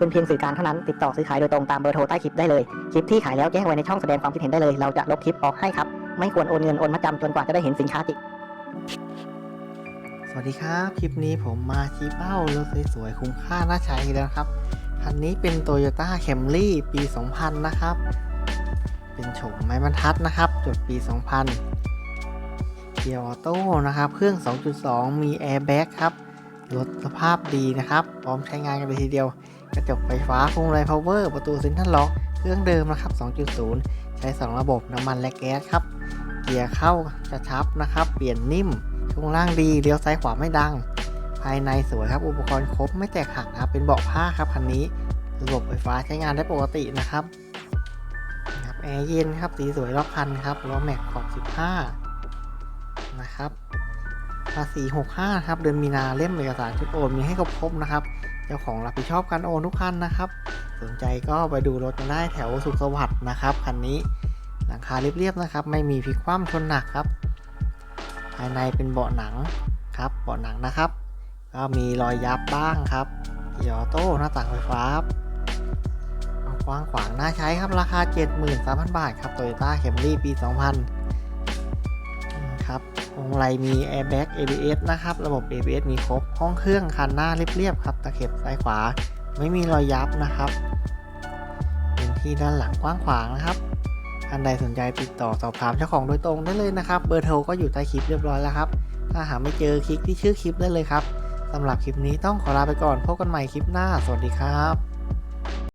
เป็นเพียงสื่อกลางเท่านั้น ติดต่อซื้อขายโดยตรงตามเบอร์โทรใต้คลิปได้เลย คลิปที่ขายแล้วแจ้งไว้ในช่องแสดงความคิดเห็นได้เลย เราจะลบคลิปออกให้ครับ ไม่ควรโอนเงินโอนมาจำจนกว่าจะได้เห็นสินค้าจริงสวัสดีครับ คลิปนี้ผมมาชี้เป้ารถสวยๆคุ้มค่าน่าใช้แล้วนะครับ คันนี้เป็น Toyota Camry ปี 2000 นะครับ เป็นโฉมไม้บรรทัดนะครับ จดปี 2000 เกียร์ออโต้นะครับ เครื่อง 2.2 มีแอร์แบ็กครับ รถสภาพดีนะครับ พร้อมใช้งานกันเลยทีเดียว กระจกไฟฟ้าพวงมาลัยพาวเวอร์ประตูเซ็นทรัลล็อก เครื่องเดิมนะครับ 2.0 ใช้ 2 ระบบน้ำมันและแก๊สครับ เกียร์เข้ากระชับนะครับ เปลี่ยนนิ่ม ช่วงล่างดีเลี้ยวซ้ายขวาไม่ดัง ภายในสวยครับ อุปกรณ์ครบไม่แตกหักนะครับ เป็นเบาะผ้าครับคันนี้ ระบบไฟฟ้าใช้งานได้ปกตินะครับครับแอร์เย็นครับ สีสวยรอบคันครับล้อแม็กขอบ 15 นะครับ ภาษี65ครับเดือนมีนาเล่มเอกสารชุดโอนมีให้ครบครบนะครับ เจ้าของรับผิดชอบการโอนทุกคันนะครับ สนใจก็ไปดูรถกันได้แถวสุขสวัสดิ์นะครับคันนี้หลังคาเรียบๆนะครับ ไม่มีพลิกคว่ำชนหนักครับ ภายในเป็นเบาะหนังครับเบาะหนังนะครับ ก็มีรอยยับบ้างครับเกียอโต้หน้าต่างไฟฟ้าครับกว้างขวางน่าใช้ครับราคา 73,000 บาทครับ Toyota Camry ปี 2000 อืมครับวงไรมี Airbag ABS นะครับ ระบบ ABS มีครบ ห้องเครื่องคันหน้าเรียบๆครับ ตะเข็บซ้ายขวา ไม่มีรอยยับนะครับเป็นที่ด้านหลังกว้างขวางนะครับท่านใดสนใจติดต่อสอบถามเจ้าของโดยตรงได้เลยนะครับ เบอร์โทรก็อยู่ใต้คลิปเรียบร้อยแล้วครับ ถ้าหาไม่เจอคลิกที่ชื่อคลิปได้เลยครับสำหรับคลิปนี้ต้องขอลาไปก่อน พบกันใหม่คลิปหน้า สวัสดีครับ